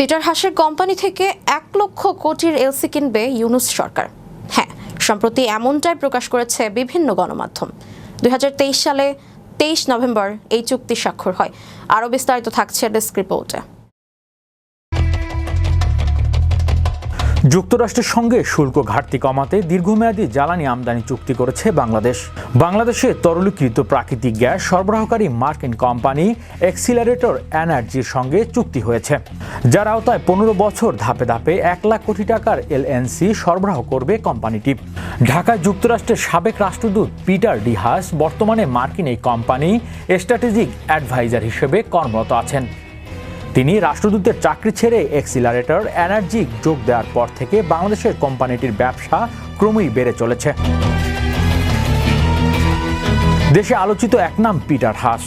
Peter হাসের company থেকে এক লক্ষ কোটির এলসি কিনবে ইউনুস সরকার। হ্যাঁ সম্প্রতি এমনটাই প্রকাশ করেছে বিভিন্ন গণমাধ্যম। দুই হাজার তেইশ সালে তেইশ নভেম্বর এই চুক্তি স্বাক্ষর হয়। আরও বিস্তারিত থাকছে ডেস্ক রিপোর্টে। যুক্তরাষ্ট্রের সঙ্গে শুল্ক ঘাটতি কমাতে দীর্ঘমেয়াদী জ্বালানি আমদানি চুক্তি করেছে বাংলাদেশ। বাংলাদেশে তরলীকৃত প্রাকৃতিক গ্যাস সরবরাহকারী মার্কিন কোম্পানি এক্সিলারেটর এনার্জির সঙ্গে চুক্তি হয়েছে, যার আওতায় পনেরো বছর ধাপে ধাপে এক লাখ কোটি টাকার এলএনসি সরবরাহ করবে কোম্পানিটি। ঢাকায় যুক্তরাষ্ট্রের সাবেক রাষ্ট্রদূত পিটার ডিহাস বর্তমানে মার্কিন এই কোম্পানি স্ট্র্যাটেজিক অ্যাডভাইজার হিসেবে কর্মরত আছেন। তিনি রাষ্ট্রদূতের চাকরি ছেড়ে এক্সিলারেটর, এনার্জি যোগ দেওয়ার পর থেকে বাংলাদেশের কোম্পানিটির ব্যবসা ক্রমেই বেড়ে চলেছে। দেশে আলোচিত এক নাম পিটার হাস।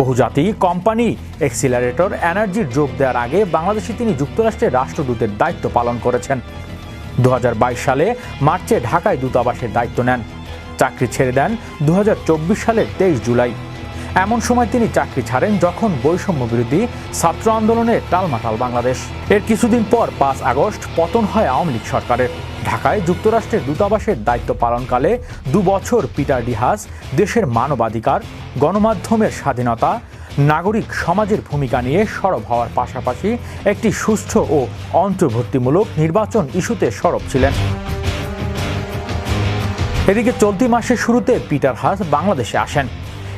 বহুজাতিক কোম্পানি, এক্সিলারেটর এনার্জির যোগ দেওয়ার আগে বাংলাদেশে তিনি যুক্তরাষ্ট্রের রাষ্ট্রদূতের দায়িত্ব পালন করেছেন। দু হাজার বাইশ সালে মার্চে ঢাকায় দূতাবাসের দায়িত্ব নেন। চাকরি ছেড়ে দেন দু হাজার চব্বিশ সালের তেইশ জুলাই। এমন সময় তিনি চাকরি ছাড়েন যখন বৈষম্য বিরোধী ছাত্র আন্দোলনের টালমাটাল বাংলাদেশ। এর কিছুদিন পর পাঁচ আগস্ট পতন হয় আওয়ামী লীগ সরকারের। ঢাকায় যুক্তরাষ্ট্রের দূতাবাসের দায়িত্ব পালনকালে দু বছর পিটার ডিহাস, দেশের মানবাধিকার, গণমাধ্যমের স্বাধীনতা, নাগরিক সমাজের ভূমিকা নিয়ে সরব হওয়ার পাশাপাশি একটি সুষ্ঠু ও অন্তর্ভুক্তিমূলক নির্বাচন ইস্যুতে সরব ছিলেন। এদিকে চলতি মাসের শুরুতে পিটার হাস বাংলাদেশে আসেন।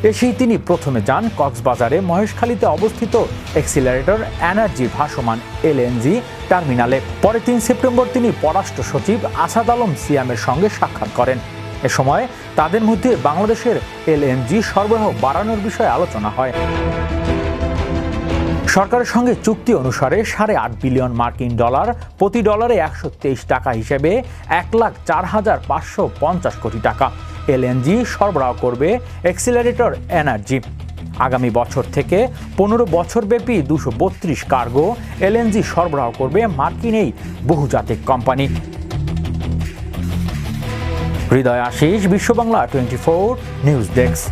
এসেই তিনি প্রথমে যান কক্সবাজারে। মহেশখালীতে অবস্থিত এক্সিলারেটর এনার্জি ভাসমান এলএনজি টার্মিনালে। পরে তিন সেপ্টেম্বর তিনি পররাষ্ট্র সচিব আসাদ আলম সিয়ামের সঙ্গে সাক্ষাৎ করেন। এ সময় তাদের মধ্যে বাংলাদেশের এলএনজি সরবরাহ বাড়ানোর বিষয়ে আলোচনা হয়। সরকারের সঙ্গে চুক্তি অনুসারে সাড়ে আট বিলিয়ন মার্কিন ডলার প্রতি ডলারে একশো তেইশ টাকা হিসেবে এক লাখ চার হাজার পাঁচশো পঞ্চাশ কোটি টাকা। এলএনজি সরবরাহ করবে এক্সিলারেটর এনার্জি। আগামী বছর থেকে পনেরো বছরব্যাপী দুশো বত্রিশ কার্গো এলএনজি সরবরাহ করবে মার্কিন এই বহুজাতিক company. Hriday Ashis Biswa Bangla twenty four news desk.